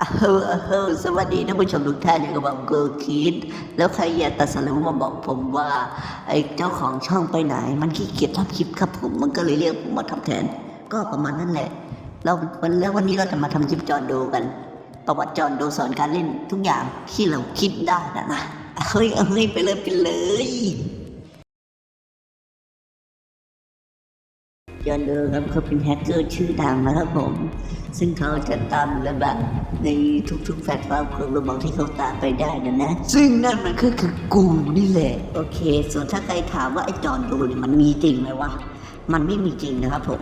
เออเออสวัสดีท่านผู้ชมทุกท่านอยู่กับผมเกิร์คิด แล้วใครอยากตัดสรุปมาบอกผมว่า ไอ้เจ้าของช่องไปไหน มันขี้เกียจทำคลิปครับผมมันก็เลยเรียกผมมาทำแทน ก็ประมาณนั้นแหละเราวันแล้ววันนี้เราจะมาทำคลิปจอนโดกัน ประวัติจอนโดสอนการเล่นทุกอย่างที่เราคิดได้นะนะเฮ้ยเฮ้ยไปเลยไปเลย จอห์นโดครับเขาเป็นแฮกเกอร์ชื่อดังนะครับผม ซึ่งเขาจะตามระบาดในทุกๆแพลตฟอร์มของระบบที่เขาตามไปได้นะนะ ซึ่งนั่นมันก็คือกูนี่แหละ โอเค ส่วนถ้าใครถามว่าไอ้จอห์นโดเนี่ยมันมีจริงไหมวะ มันไม่มีจริงนะครับผม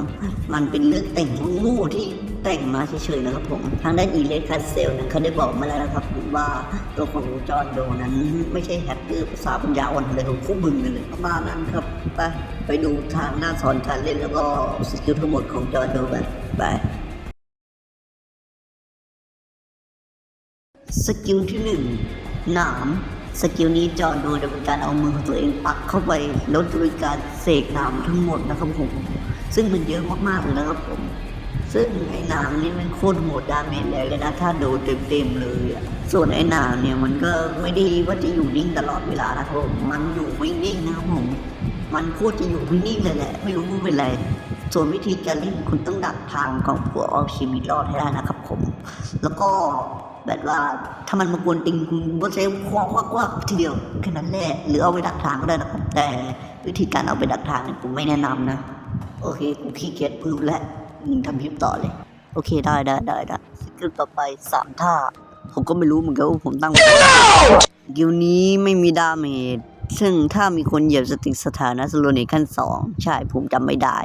มันเป็นเรื่องแต่งโง่ๆที่แต่งมาเฉยๆนะครับผม ทางด้านอีเลสคัสเซลนะเขาได้บอกมาแล้วนะครับว่าตัวของจอห์นโดนั้น ไม่ใช่แฮกเกอร์ภาษาปัญญาอ่อนอะไรของพวกมึงเลยประมาณนั้นครับ ไปไปดูทางหน้าสอนการเล่นแล้วก็สกิลทั้งหมดของจอห์นโดกันไปสกิลที่หนึ่งหนาม สกิลนี้จอดโดยเป็นการเอามือของตัวเองปักเข้าไปแล้วโดยการเสกหนามทั้งหมดนะครับผม ซึ่งมันเยอะมากๆเลยนะครับผม ซึ่งไอ้หนามนี่มันโคตรโหดดาเมจแรงเลยนะถ้าโดนเต็มๆเลยอะส่วนไอ้หนามเนี่ยมันก็ไม่ได้ว่าจะอยู่นิ่งตลอดเวลานะครับผมมันอยู่ไม่นิ่งนะครับผมมันโคตรจะอยู่ไม่นิ่งเลยแหละไม่รู้ว่าเป็นไรส่วนวิธีการเล่นคุณต้องดักทางของพวกเอาชีวิตรอดให้ได้นะครับผม แล้วก็ แบบว่าถ้ามันมากวนติงคุณก็ใช้คว้าคว้าคว้าทีเดียวแค่นั้นแหละหรือเอาไปดักทางก็ได้นะครับแต่วิธีการเอาไปดักทางเนี่ยผมไม่แนะนำนะ โอเคกูขี้เกียจพูดแล้วมึงทำคลิปต่อเลย โอเคได้ได้ได้ได้สกิลต่อไปสามท่า ผมก็ไม่รู้เหมือนกันว่าผมตั้งไว้กิลนี้ไม่มีดาเมจซึ่งถ้ามีคนเหยียบสติสถานะสโลเนขั้นสองใช่ผมจำไม่ได้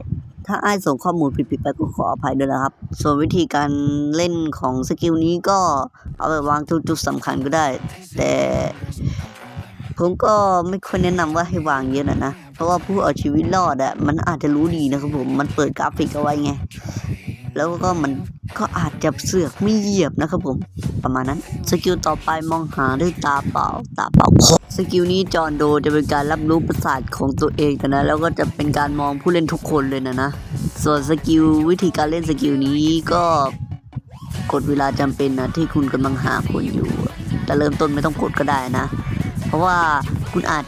ถ้าไอ้ส่งข้อมูลผิดๆไปก็ขออภัยด้วยนะครับ ส่วนวิธีการเล่นของสกิลนี้ก็เอาไปวางจุดๆสำคัญก็ได้ แต่ผมก็ไม่ค่อยแนะนำว่าให้วางเยอะนะนะ เพราะว่าผู้เอาชีวิตรอดอะมันอาจจะรู้ดีนะครับผม มันเปิดกราฟิกเอาไว้ไง แล้วก็มัน ก็อาจจะเสือกไม่เหยียบนะครับผม ประมาณนั้น สกิลต่อไปมองหาด้วยตาเปล่า ตาเปล่าสกิลนี้จอนโดจะเป็นการรับรู้ประสาทของตัวเองนะ แล้วก็จะเป็นการมองผู้เล่นทุกคนเลยนะนะ ส่วนสกิลวิธีการเล่นสกิลนี้ก็กดเวลาจำเป็นนะที่คุณกำลังหาคนอยู่ แต่เริ่มต้นไม่ต้องกดก็ได้นะ เพราะว่าคุณอาจ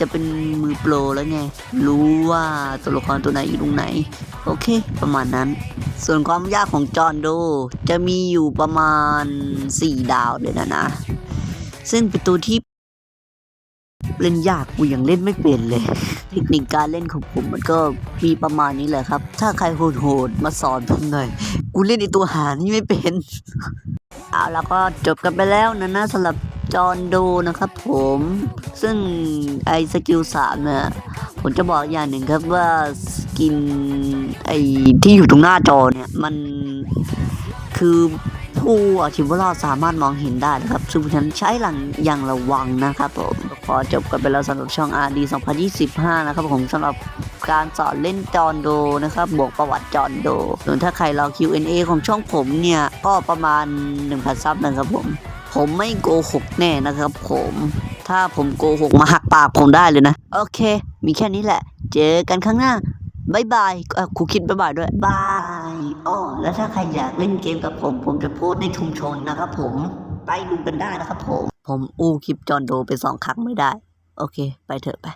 จะเป็นมือโปรแล้วไง รู้ว่าตัวละครตัวไหนอยู่ตรงไหน โอเค ประมาณนั้น ส่วนความยากของจอนโด จะมีอยู่ประมาณ 4 ดาวเลยนะนะ ซึ่งป็นตัวที่เล่นยากกูยังเล่นไม่เป็นเลย เทคนิคการเล่นของผมมันก็มีประมาณนี้แหละครับ ถ้าใครโหดๆมาสอนผมหน่อย กูเล่นไอตัวหานี่ไม่เป็น เอาแล้วก็จบกันไปแล้วนะนะสำหรับจอนโดนะครับผม ซึ่งไอสกิลสามเนี่ยผมจะบอกอย่างหนึ่งครับว่า กินไอที่อยู่ตรงหน้าจอเนี่ย มันคือผู้อาชีวิตรอดสามารถมองเห็นได้นะครับ ซึ่งฉันใช้หลังอย่างระวังนะครับผมพอจบกันไปแล้วสำหรับช่อง RD 2025 นะครับผมสำหรับการสอนเล่นจอนโดนะครับ บวกประวัติจอนโดส่วนถ้าใครรอ Q&A ของช่องผมเนี่ย ก็ประมาณ 1,000 ซับนะครับผม ผมไม่โกหกแน่นะครับผม ถ้าผมโกหกมาหักปากผมได้เลยนะ โอเค มีแค่นี้แหละ เจอกันข้างหน้า บายบายครูคิดบายบายด้วยบายอ๋อแล้วถ้าใครอยากเล่นเกมกับผม ผมจะโพสในชุมชนนะครับผมไปดูกันได้นะครับผม ผมอู้คลิปจอนโดไปสองครั้งไม่ได้ โอเค ไปเถอะไป